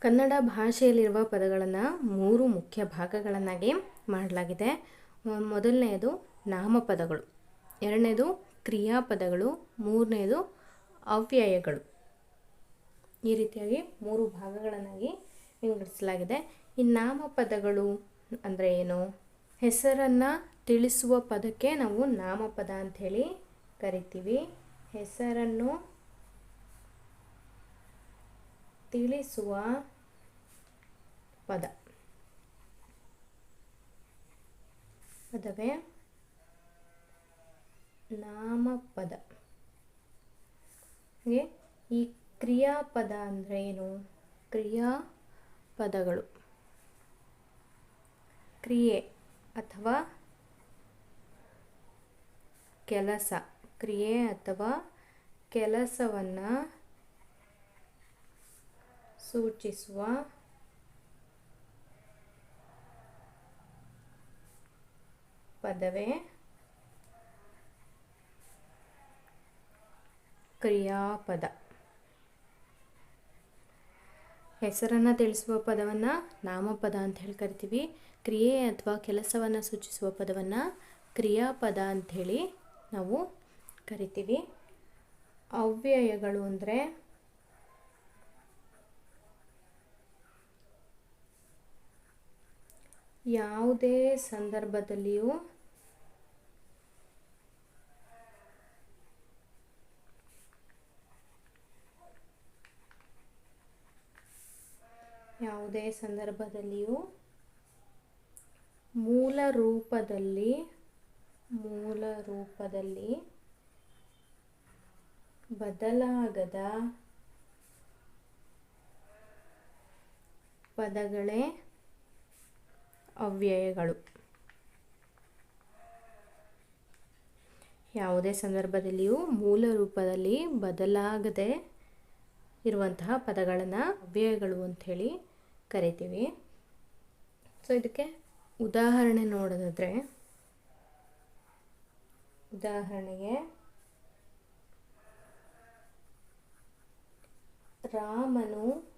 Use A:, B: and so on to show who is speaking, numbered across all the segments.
A: ಕನ್ನಡ ಭಾಷೆಯಲ್ಲಿರುವ ಪದಗಳನ್ನು ಮೂರು ಮುಖ್ಯ ಭಾಗಗಳನ್ನಾಗಿ ಮಾಡಲಾಗಿದೆ. ಮೊದಲನೆಯದು ನಾಮಪದಗಳು. ಎರಡನೇದು ಕ್ರಿಯಾಪದಗಳು. ಮೂರನೇದು ಅವ್ಯಯಗಳು. ಈ ರೀತಿಯಾಗಿ ಮೂರು ಭಾಗಗಳನ್ನಾಗಿ ವಿಂಗಡಿಸಲಾಗಿದೆ. ಈ ನಾಮಪದಗಳು ಅಂದರೆ ಏನು? ಹೆಸರನ್ನು ತಿಳಿಸುವ ಪದಕ್ಕೆ ನಾವು ನಾಮಪದ ಅಂಥೇಳಿ ಕರಿತೀವಿ. ಹೆಸರನ್ನು ತಿಳಿಸುವ ಪದ. ಪದವೇ ನಾಮಪದ. ಈ ಕ್ರಿಯಾಪದ ಅಂದರೆ ಏನು? ಕ್ರಿಯಾಪದಗಳು. ಕ್ರಿಯೆ ಅಥವಾ ಕೆಲಸ. ಕ್ರಿಯೆ ಅಥವಾ ಕೆಲಸವನ್ನು ಸೂಚಿಸುವ ಪದವೇ ಕ್ರಿಯಾಪದ. ಹೆಸರನ್ನು ತಿಳಿಸುವ ಪದವನ್ನು ನಾಮಪದ ಅಂತ ಹೇಳಿ ಕರಿತೀವಿ. ಕ್ರಿಯೆ ಅಥವಾ ಕೆಲಸವನ್ನು ಸೂಚಿಸುವ ಪದವನ್ನು ಕ್ರಿಯಾಪದ ಅಂಥೇಳಿ ನಾವು ಕರಿತೀವಿ. ಅವ್ಯಯಗಳು ಅಂದರೆ ಯಾವುದೇ ಸಂದರ್ಭದಲ್ಲಿಯೂ ಯಾವುದೇ ಸಂದರ್ಭದಲ್ಲಿಯೂ ಮೂಲ ರೂಪದಲ್ಲಿ ಮೂಲ ರೂಪದಲ್ಲಿ ಬದಲಾಗದ ಪದಗಳೇ ಅವ್ಯಯಗಳು. ಯಾವುದೇ ಸಂದರ್ಭದಲ್ಲಿಯೂ ಮೂಲ ರೂಪದಲ್ಲಿ ಬದಲಾಗದೆ ಇರುವಂತಹ ಪದಗಳನ್ನು ಅವ್ಯಯಗಳು ಅಂಥೇಳಿ ಕರಿತೀವಿ. ಸೊ ಇದಕ್ಕೆ ಉದಾಹರಣೆ ನೋಡೋದಾದರೆ, ಉದಾಹರಣೆಗೆ ರಾಮನು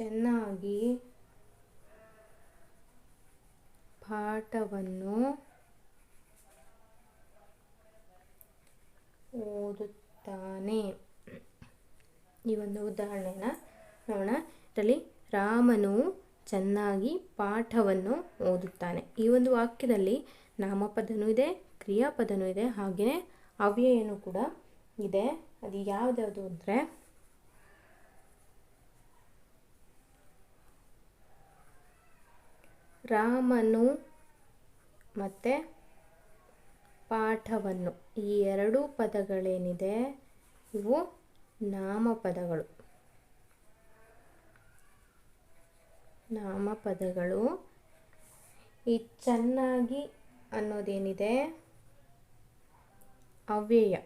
A: ಚೆನ್ನಾಗಿ ಪಾಠವನ್ನು ಓದುತ್ತಾನೆ. ಈ ಒಂದು ಉದಾಹರಣೆನ ನೋಡೋಣ. ಇದರಲ್ಲಿ ರಾಮನು ಚೆನ್ನಾಗಿ ಪಾಠವನ್ನು ಓದುತ್ತಾನೆ. ಈ ಒಂದು ವಾಕ್ಯದಲ್ಲಿ ನಾಮಪದನೂ ಇದೆ, ಕ್ರಿಯಾಪದನೂ ಇದೆ, ಹಾಗೆಯೇ ಅವ್ಯಯನೂ ಕೂಡ ಇದೆ. ಅದು ಯಾವುದ್ಯಾವುದು ಅಂದರೆ ರಾಮನು ಮತ್ತು ಪಾಠವನ್ನು. ಈ ಎರಡೂ ಪದಗಳೇನಿದೆ? ಇವು ನಾಮಪದಗಳು. ನಾಮಪದಗಳು. ಈ ಚೆನ್ನಾಗಿ ಅನ್ನೋದೇನಿದೆ? ಅವ್ಯಯ.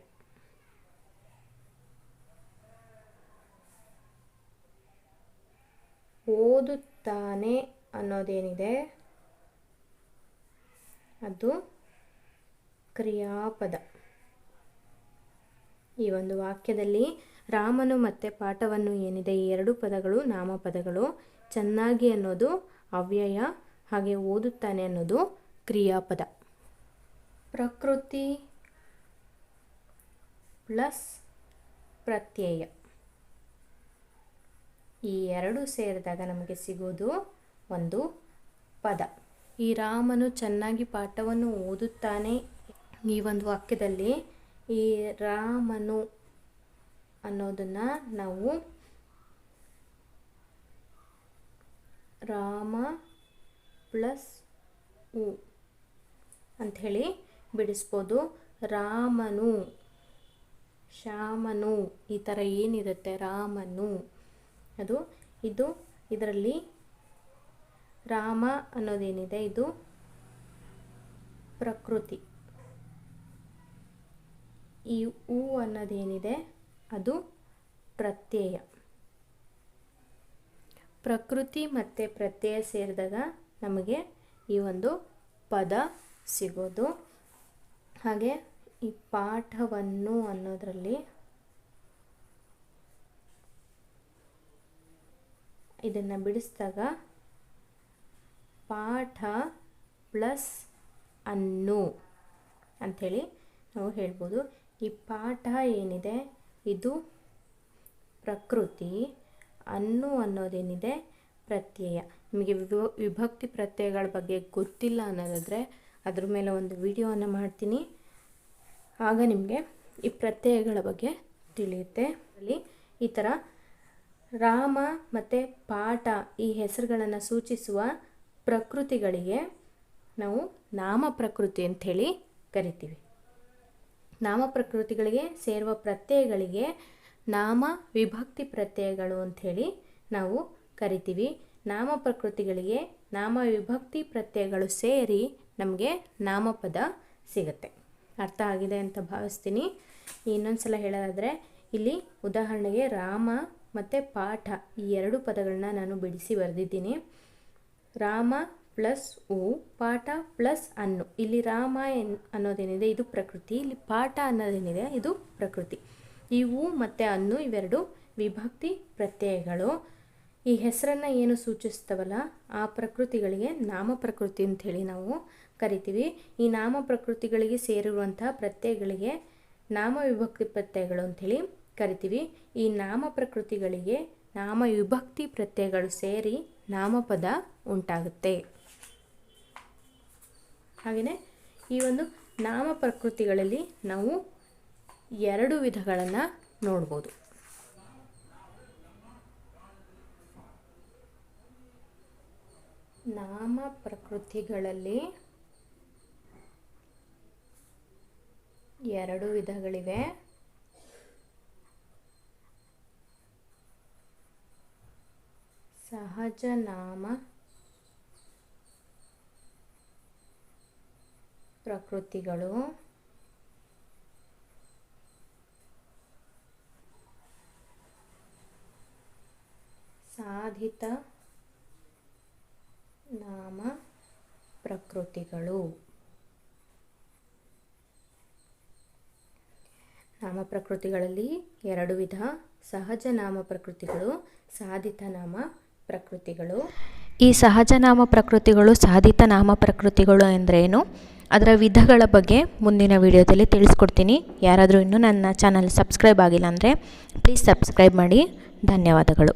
A: ಓದುತ್ತಾನೆ ಅನ್ನೋದೇನಿದೆ? ಅದು ಕ್ರಿಯಾಪದ. ಈ ಒಂದು ವಾಕ್ಯದಲ್ಲಿ ರಾಮನು ಮತ್ತು ಪಾಠವನ್ನು ಏನಿದೆ? ಈ ಎರಡು ಪದಗಳು, ನಾಮಪದಗಳು ಚೆನ್ನಾಗಿ ಅನ್ನೋದು ಅವ್ಯಯ, ಹಾಗೆ ಓದುತ್ತಾನೆ ಅನ್ನೋದು ಕ್ರಿಯಾಪದ. ಪ್ರಕೃತಿ ಪ್ಲಸ್ ಪ್ರತ್ಯಯ. ಈ ಎರಡು ಸೇರಿದಾಗ ನಮಗೆ ಸಿಗೋದು ಒಂದು ಪದ. ಈ ರಾಮನು ಚೆನ್ನಾಗಿ ಪಾಠವನ್ನು ಓದುತ್ತಾನೆ ಈ ಒಂದು ವಾಕ್ಯದಲ್ಲಿ. ಈ ರಾಮನು ಅನ್ನೋದನ್ನು ನಾವು ರಾಮ ಪ್ಲಸ್ ಉ ಅಂಥೇಳಿ ಬಿಡಿಸ್ಬೋದು. ರಾಮನು, ಶ್ಯಾಮನು, ಈ ಥರ ಏನಿರುತ್ತೆ? ರಾಮನು. ಅದು, ಇದು, ಇದರಲ್ಲಿ ರಾಮ ಅನ್ನೋದೇನಿದೆ ಇದು? ಪ್ರಕೃತಿ. ಈ ಹೂ ಅನ್ನೋದೇನಿದೆ? ಅದು ಪ್ರತ್ಯಯ. ಪ್ರಕೃತಿ ಮತ್ತು ಪ್ರತ್ಯಯ ಸೇರಿದಾಗ ನಮಗೆ ಈ ಒಂದು ಪದ ಸಿಗೋದು. ಹಾಗೆ ಈ ಪಾಠವನ್ನು ಅನ್ನೋದರಲ್ಲಿ ಇದನ್ನು ಬಿಡಿಸಿದಾಗ ಪಾಠ ಪ್ಲಸ್ ಅನ್ನು ಅಂಥೇಳಿ ನಾವು ಹೇಳ್ಬೋದು. ಈ ಪಾಠ ಏನಿದೆ? ಇದು ಪ್ರಕೃತಿ, ಅನ್ನು ಅನ್ನೋದೇನಿದೆ? ಪ್ರತ್ಯಯ. ನಿಮಗೆ ವಿಭ, ವಿಭಕ್ತಿ ಪ್ರತ್ಯಯಗಳ ಬಗ್ಗೆ ಗೊತ್ತಿಲ್ಲ ಅನ್ನೋದಾದರೆ ಅದ್ರ ಮೇಲೆ ಒಂದು ವಿಡಿಯೋವನ್ನು ಮಾಡ್ತೀನಿ. ಆಗ ನಿಮಗೆ ಈ ಪ್ರತ್ಯಯಗಳ ಬಗ್ಗೆ ತಿಳಿಯುತ್ತೆ. ಅಲ್ಲಿ ಈ ಥರ ರಾಮ ಮತ್ತು ಪಾಠ ಈ ಹೆಸರುಗಳನ್ನು ಸೂಚಿಸುವ ಪ್ರಕೃತಿಗಳಿಗೆ ನಾವು ನಾಮ ಪ್ರಕೃತಿ ಅಂಥೇಳಿ ಕರಿತೀವಿ. ನಾಮ ಪ್ರಕೃತಿಗಳಿಗೆ ಸೇರುವ ಪ್ರತ್ಯಯಗಳಿಗೆ ನಾಮ ವಿಭಕ್ತಿ ಪ್ರತ್ಯಯಗಳು ಅಂಥೇಳಿ ನಾವು ಕರಿತೀವಿ. ನಾಮ ಪ್ರಕೃತಿಗಳಿಗೆ ನಾಮ ವಿಭಕ್ತಿ ಪ್ರತ್ಯಯಗಳು ಸೇರಿ ನಮಗೆ ನಾಮಪದ ಸಿಗುತ್ತೆ. ಅರ್ಥ ಆಗಿದೆ ಅಂತ ಭಾವಿಸ್ತೀನಿ. ಇನ್ನೊಂದು ಸಲ ಹೇಳೋದಾದರೆ, ಇಲ್ಲಿ ಉದಾಹರಣೆಗೆ ರಾಮ ಮತ್ತು ಪಾಠ ಈ ಎರಡು ಪದಗಳನ್ನ ನಾನು ಬಿಡಿಸಿ ಬರೆದಿದ್ದೀನಿ. ರಾಮ ಪ್ಲಸ್ ಉ, ಪಾಠ ಪ್ಲಸ್ ಅನ್ನು. ಇಲ್ಲಿ ರಾಮ ಎನ್ ಅನ್ನೋದೇನಿದೆ, ಇದು ಪ್ರಕೃತಿ. ಇಲ್ಲಿ ಪಾಠ ಅನ್ನೋದೇನಿದೆ, ಇದು ಪ್ರಕೃತಿ. ಈ ಉ ಮತ್ತು ಅನ್ನು ಇವೆರಡು ವಿಭಕ್ತಿ ಪ್ರತ್ಯಯಗಳು. ಈ ಹೆಸರನ್ನು ಏನು ಸೂಚಿಸ್ತವಲ್ಲ ಆ ಪ್ರಕೃತಿಗಳಿಗೆ ನಾಮ ಪ್ರಕೃತಿ ಅಂಥೇಳಿ ನಾವು ಕರಿತೀವಿ. ಈ ನಾಮ ಪ್ರಕೃತಿಗಳಿಗೆ ಸೇರಿರುವಂತಹ ಪ್ರತ್ಯಯಗಳಿಗೆ ನಾಮ ವಿಭಕ್ತಿ ಪ್ರತ್ಯಯಗಳು ಅಂಥೇಳಿ ಕರಿತೀವಿ. ಈ ನಾಮ ಪ್ರಕೃತಿಗಳಿಗೆ ನಾಮ ವಿಭಕ್ತಿ ಪ್ರತ್ಯಯಗಳು ಸೇರಿ ನಾಮಪದ ಉಂಟಾಗುತ್ತೆ. ಹಾಗೆಯೇ ಈ ಒಂದು ನಾಮ ಪ್ರಕೃತಿಗಳಲ್ಲಿ ನಾವು ಎರಡು ವಿಧಗಳನ್ನು ನೋಡ್ಬೋದು. ನಾಮ ಪ್ರಕೃತಿಗಳಲ್ಲಿ ಎರಡು ವಿಧಗಳಿವೆ. ಸಹಜ ನಾಮ ಪ್ರಕೃತಿಗಳು. ಸಾಧಿತ ನಾಮ ಪ್ರಕೃತಿಗಳು. ನಾಮ ಪ್ರಕೃತಿಗಳಲ್ಲಿ ಎರಡು ವಿಧ ಸಹಜ ನಾಮ ಪ್ರಕೃತಿಗಳು, ಸಾಧಿತ ನಾಮ ಪ್ರಕೃತಿಗಳು.
B: ಈ ಸಹಜನಾಮ ಪ್ರಕೃತಿಗಳು, ಸಾಧಿತ ನಾಮ ಪ್ರಕೃತಿಗಳು ಎಂದರೇನು ಅದರ ವಿಧಗಳ ಬಗ್ಗೆ ಮುಂದಿನ ವಿಡಿಯೋದಲ್ಲಿ ತಿಳಿಸ್ಕೊಡ್ತೀನಿ. ಯಾರಾದರೂ ಇನ್ನೂ ನನ್ನ ಚಾನಲ್ ಸಬ್ಸ್ಕ್ರೈಬ್ ಆಗಿಲ್ಲ ಅಂದರೆ ಪ್ಲೀಸ್ ಸಬ್ಸ್ಕ್ರೈಬ್ ಮಾಡಿ. ಧನ್ಯವಾದಗಳು.